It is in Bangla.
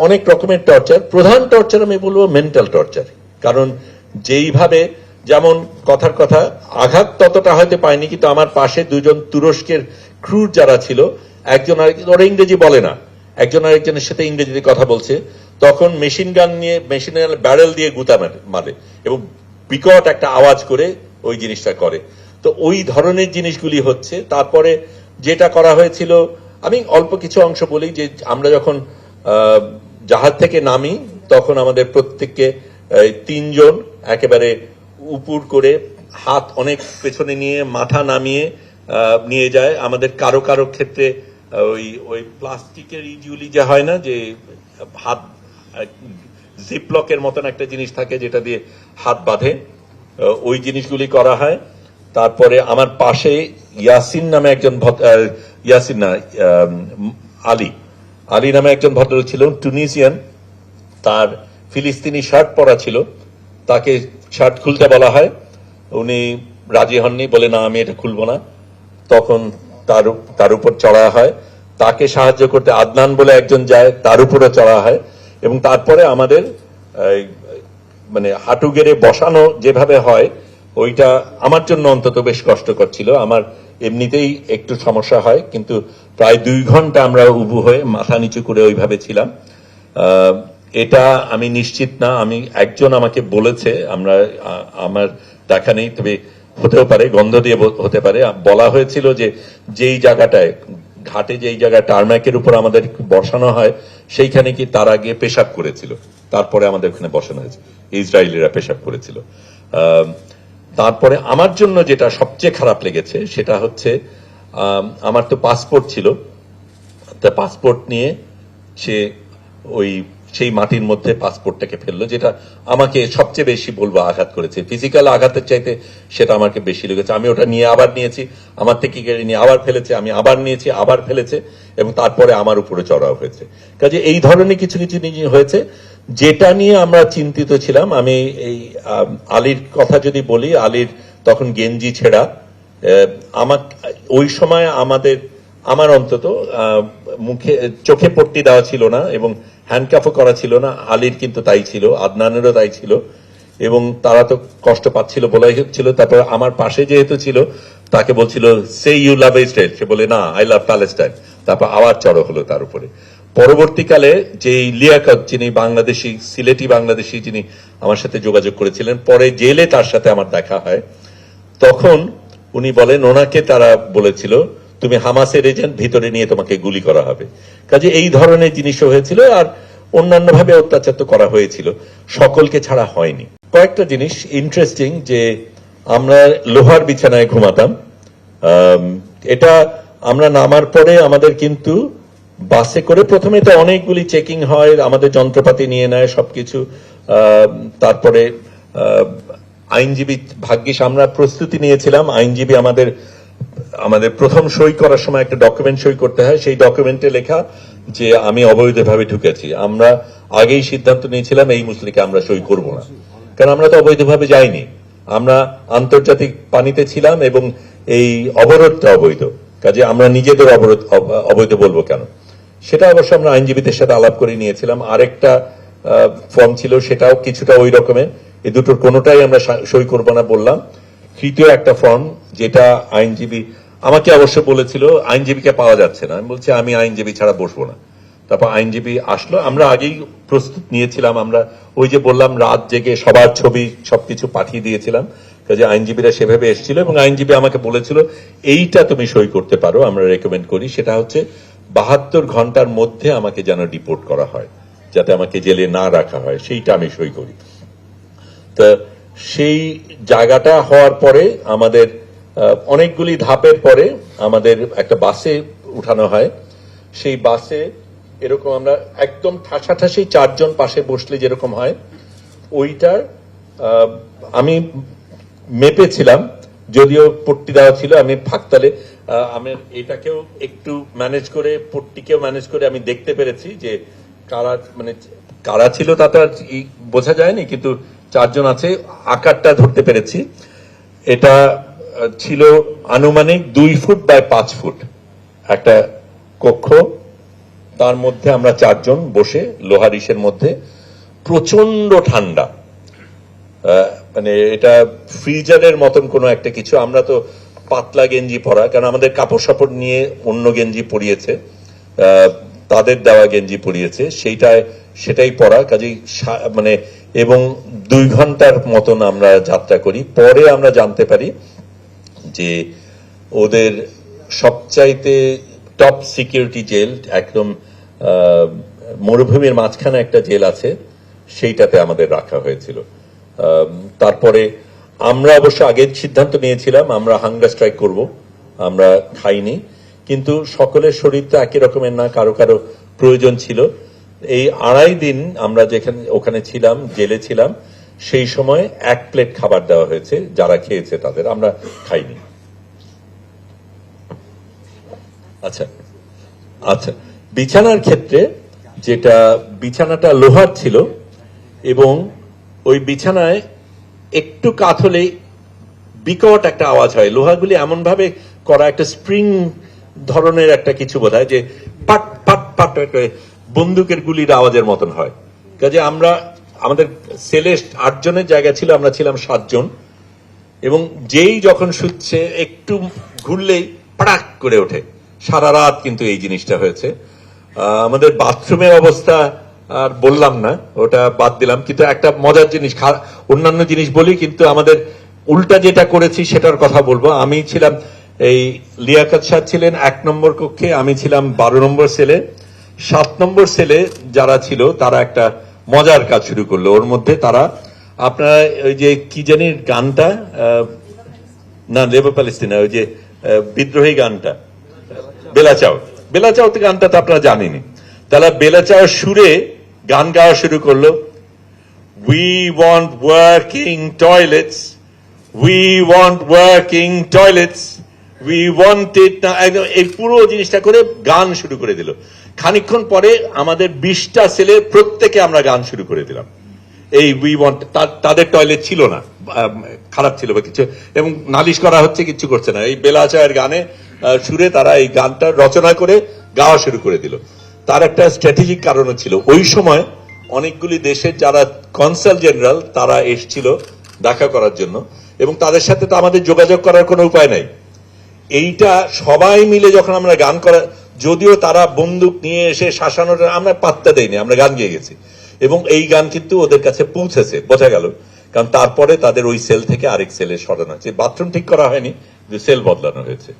অনেক রকমের টর্চার প্রধান টর্চার আমি বলব মেন্টাল টর্চার কারণ যেইভাবে, যেমন কথার কথা, আঘাত ততটা হয়তো পায়নি কিন্তু আমার পাশে দুজন তুরস্কের ক্রুর যারা ছিল, একজন আরেকজন ওরা ইংরেজি বলে না। একজন আরেকজনের সাথে ইংরেজিতে কথা বলছে। তখন মেশিন গান নিয়ে মেশিন ব্যারেল দিয়ে গুতা মারে- এবং বিকট একটা আওয়াজ করে ওই জিনিসটা করে। তো ওই ধরনের জিনিসগুলি হচ্ছে। তারপরে যেটা করা হয়েছিল, আমি অল্প কিছু অংশ বলি যে আমরা যখন জাহাজ থেকে নামি, তখন আমাদের প্রত্যেককে তিনজন একেবারে উপুর করে হাত অনেক পেছনে নিয়ে, মাথা নামিয়ে নিয়ে যায়। আমাদের কারও কারও ক্ষেত্রে ওই ওই প্লাস্টিকের ইজুলি যে হয় না, যে হাত জিপলকের মতন একটা জিনিস থাকে যেটা দিয়ে হাত বাঁধে ওই জিনিসগুলি করা হয়। তারপরে আমার পাশে ইয়াসিন নামে একজন ইয়াসিন না আলী। আলী নামে একজন ভদ্রলোক ছিল টুনিসিয়ান। তার ফিলিস্তিনি শার্ট পরা ছিল। তাকে শার্ট খুলতে বলা হয়। উনি রাজি হননি, বলে, না, আমি এটা খুলবো না। তখন তার তার উপর চড়া হয়। তাকে সাহায্য করতে আদনান বলে একজন যায়, তার উপরে চড়া হয়। এবং তারপরে আমাদের মানে হাঁটু গেড়ে বসানো যেভাবে হয়, ওইটা আমার জন্য অন্তত বেশ কষ্টকর ছিল। আমার এমনিতেই একটু সমস্যা হয়, কিন্তু প্রায় দুই ঘণ্টা আমরা উবু হয়ে মাথা নিচু করে ওইভাবে ছিলাম। এটা আমি নিশ্চিত না, আমি একজন আমাকে বলেছে, আমরা আমার দেখা নেই, তবে হতেও পারে, গন্ধ দিয়ে হতে পারে। বলা হয়েছিল যে যেই জায়গাটায়, ঘাটে যেই জায়গায় টার্মাকের উপর আমাদের বসানো হয়, সেইখানে কি তার আগে পেশাব করেছিল? তারপরে আমাদের ওখানে বসানো হয়েছে। ইসরায়েলিরা পেশাব করেছিল। তারপরে আমার জন্য যেটা সবচেয়ে খারাপ লেগেছে, সেটা হচ্ছে আমার তো পাসপোর্ট ছিল। তা পাসপোর্ট নিয়ে সে ওই সেই মাটির মধ্যে পাসপোর্টটাকে ফেলল, যেটা আমাকে সবচেয়ে বেশি বলব আঘাত করেছে। ফিজিক্যাল আঘাতের চাইতে সেটা আমাকে বেশি লেগেছে। আমি ওটা নিয়ে আবার নিয়েছি, আমার থেকে কেড়ে নিয়ে আবার ফেলেছে, আমি আবার নিয়েছি, আবার ফেলেছে, এবং তারপরে আমার উপরে চড়াও হয়েছে। কাজে এই ধরনের কিছু কিছু জিনিস হয়েছে যেটা নিয়ে আমরা চিন্তিত ছিলাম, আমি এই আলীর কথা যদি বলি, আলীর তখন গেঞ্জি ছেঁড়া আমার ওই সময় আমাদের, আমার অন্তত মুখে, চোখে পট্টি দেওয়া ছিল না এবং হ্যান্ডকাফও করা ছিল না, আলীর কিন্তু তাই ছিল, আদনানেরও তাই ছিল এবং তারা তো কষ্ট পাচ্ছিল বলাই হচ্ছিল তারপর আমার পাশে যেহেতু ছিল, তাকে বলছিল সে ইউ লাভ ইসরায়েল সে বলে, না আই লাভ প্যালেস্টাইন তারপর আবার চড়ো হলো তার উপরে। পরবর্তীকালে যে লিয়াকত, যিনি বাংলাদেশি, সিলেটি বাংলাদেশি যিনি আমার সাথে যোগাযোগ করেছিলেন, পরে জেলে তার সাথে আমার দেখা হয়, তখন উনি বলেন, ওনাকে তারা বলেছিল, তুমি হামাসের এজেন্ট, ভিতরে নিয়ে তোমাকে গুলি করা হবে। কাজে এই ধরনের জিনিসও হয়েছিল আর অন্যান্য ভাবে অত্যাচার তো করা হয়েছিল। সকলকে ছাড়া হয়নি। কয়েকটা জিনিস ইন্টারেস্টিং যে আমরা লোহার বিছানায় ঘুমাতাম। এটা আমরা নামার পরে আমাদের কিন্তু বাসে করে প্রথমে তো অনেকগুলি চেকিং হয়, আমাদের যন্ত্রপাতি নিয়ে নেয়, সবকিছু তারপরে আইনজীবী ভাগ্যিস আমরা প্রস্তুতি নিয়েছিলাম। আইনজীবী আমাদের আমাদের প্রথম সই করার সময় একটা ডকুমেন্ট সই করতে হয়। সেই ডকুমেন্টে লেখা যে আমি অবৈধভাবে ঢুকেছি। আমরা আগেই সিদ্ধান্ত নিয়েছিলাম, এই মুসলিকে আমরা সই করব না। কারণ আমরা তো অবৈধভাবে যাইনি। আমরা আন্তর্জাতিক পানিতে ছিলাম এবং এই অবরোধটা অবৈধ। কাজে আমরা নিজেদের অবরোধ অবৈধ বলব কেন? সেটা অবশ্য আমরা আইনজীবীদের সাথে আলাপ করে নিয়েছিলাম। আরেকটা ফর্ম ছিল, সেটাও কিছুটা ওই রকমের এই দুটোর কোনোটাই আমরা সই করব না বললাম। তৃতীয় একটা ফর্ম যেটা আইনজীবী আমাকে অবশ্য বলেছিল, আইনজীবীকে পাওয়া যাচ্ছে না। আমি বলছি, আমি আইনজীবী ছাড়া বসবো না। তারপর আইনজীবী আসলো। আমরা আগেই প্রস্তুত নিয়েছিলাম। আমরা ওই যে বললাম, রাত জেগে সবার ছবি, সবকিছু পাঠিয়ে দিয়েছিলাম। কাজে আইনজীবীরা সেভাবে এসেছিল এবং আইনজীবী আমাকে বলেছিল, এইটা তুমি সই করতে পারো, আমরা রেকমেন্ড করি। সেটা হচ্ছে বাহাত্তর ঘণ্টার মধ্যে আমাকে যেন ডিপোর্ট করা হয়, যাতে আমাকে জেলে না রাখা হয়, সেইটা আমি সই করি। তা সেই জায়গাটা হওয়ার পরে আমাদের অনেকগুলি ধাপের পরে আমাদের একটা বাসে উঠানো হয়। সেই বাসে এরকম আমরা একদম ঠাসাঠাসি চারজন পাশে বসলে যেরকম হয়, ওইটার আমি মেপেছিলাম, যদিও পট্টি দেওয়া ছিল, আমি ফাঁকতালে আমি এটাকেও একটু ম্যানেজ করে, পট্টিকেও ম্যানেজ করে আমি দেখতে পেরেছি যে কারা মানে কারা ছিল তা তো আর বোঝা যায়নি, কিন্তু চারজন আছে, আকারটা ধরতে পেরেছি। এটা ছিল আনুমানিক দুই ফুট বাই পাঁচ ফুট একটা কক্ষ। তার মধ্যে আমরা চারজন বসে, লোহার লোহারিসের মধ্যে। প্রচণ্ড ঠান্ডা। মানে এটা ফ্রিজারের মতন কোনো একটা কিছু। আমরা তো পাতলা গেঞ্জি পরা, কারণ আমাদের কাপড় সাপড় নিয়ে অন্য গেঞ্জি পরিয়েছে তাদের দেওয়া গেঞ্জি পরিয়েছে, সেইটায়, সেটাই পরা, কাজেই মানে এবং দুই ঘণ্টার মতন আমরা যাত্রা করি। পরে আমরা জানতে পারি যে ওদের সবচাইতে টপ সিকিউরিটি জেল, একদম মরুভূমির মাঝখানে একটা জেল আছে, সেইটাতে আমাদের রাখা হয়েছিল। তারপরে আমরা অবশ্য আগে সিদ্ধান্ত নিয়েছিলাম, আমরা হাঙ্গার স্ট্রাইক করব, আমরা খাইনি, কিন্তু সকলের শরীর তো একই রকমের না, কারও কারও প্রয়োজন ছিল। এই আড়াই দিন আমরা যেখানে, ওখানে ছিলাম, জেলে ছিলাম, সেই সময় এক প্লেট খাবার দেওয়া হয়েছে, যারা খেয়েছে তাদের, আমরা খাইনি। আচ্ছা আচ্ছা বিছানার ক্ষেত্রে যেটা, বিছানাটা লোহার ছিল, এবং ওই বিছানায় একটু কাত হলেই বিকট একটা আওয়াজ হয়। লোহাগুলি এমন ভাবে করা একটা স্প্রিং ধরনের একটা কিছু বোধ যে পাট পাট পাট করে বন্দুকের গুলির আওয়াজের মতন হয়। কাজে আমরা, আমাদের সেলে আটজনের জায়গা ছিল, আমরা ছিলাম সাতজন। এবং যেই যখন শুচ্ছে, একটু ঘুরলেই পাড়াক করে ওঠে। সারা রাত কিন্তু এই জিনিসটা হয়েছে। আমাদের বাথরুমের অবস্থা আর বললাম না, ওটা বাদ দিলাম। কিন্তু একটা মজার জিনিস অন্যান্য জিনিস বলি, কিন্তু আমাদের উল্টা যেটা করেছি সেটার কথা বলব। আমি ছিলাম এই লিয়াকাত শাহ ছিলেন এক নম্বর কক্ষে, আমি ছিলাম বারো নম্বর সেলে। সাত নম্বর সেলে যারা ছিল, তারা একটা মজার কাজ শুরু করল। ওর মধ্যে তারা, আপনারা ওই যে কি জানি গানটা না, লেবার প্যালেস্টিনা ওই যে বিদ্রোহী গানটা। বেলাচাও। বেলাচাও তো গানটা তো আপনারা জানেনি তাহলে বেলাচাও সুরে গান গাওয়া শুরু করল। We want working toilets we want working toilets we want it এই পুরো জিনিসটা করে গান শুরু করে দিল। খানিকক্ষণ পরে আমাদের বিশটা ছেলে প্রত্যেকে আমরা গান শুরু করে দিলাম। এই উই ওয়ান্ট তাদের টয়লেট ছিল না খারাপ ছিল বা কিছু, এবং নালিশ করা হচ্ছে কিছু করছে না। এই বেলাচায়ের গানে সুরে তারা এই গানটা রচনা করে গাওয়া শুরু করে দিল। তার একটা স্ট্র্যাটেজিক কারণও ছিল। ওই সময় অনেকগুলি দেশের যারা কনসাল জেনারেল তারা এসছিল দেখা করার জন্য এবং তাদের সাথে তো আমাদের যোগাযোগ করার কোনো উপায় নাই। এইটা সবাই মিলে যখন আমরা গান করা, যদিও তারা বন্দুক নিয়ে এসে শাসানোটা আমরা পাত্তা দেইনি, আমরা গান গেয়ে গেছি। এবং এই গান কিন্তু ওদের কাছে পৌঁছেছে, বোঝা গেল। কারণ তারপরে তাদের ওই সেল থেকে আরেক সেলে সরানো হয়েছে। বাথরুম ঠিক করা হয়নি যে সেল বদলানো হয়েছে।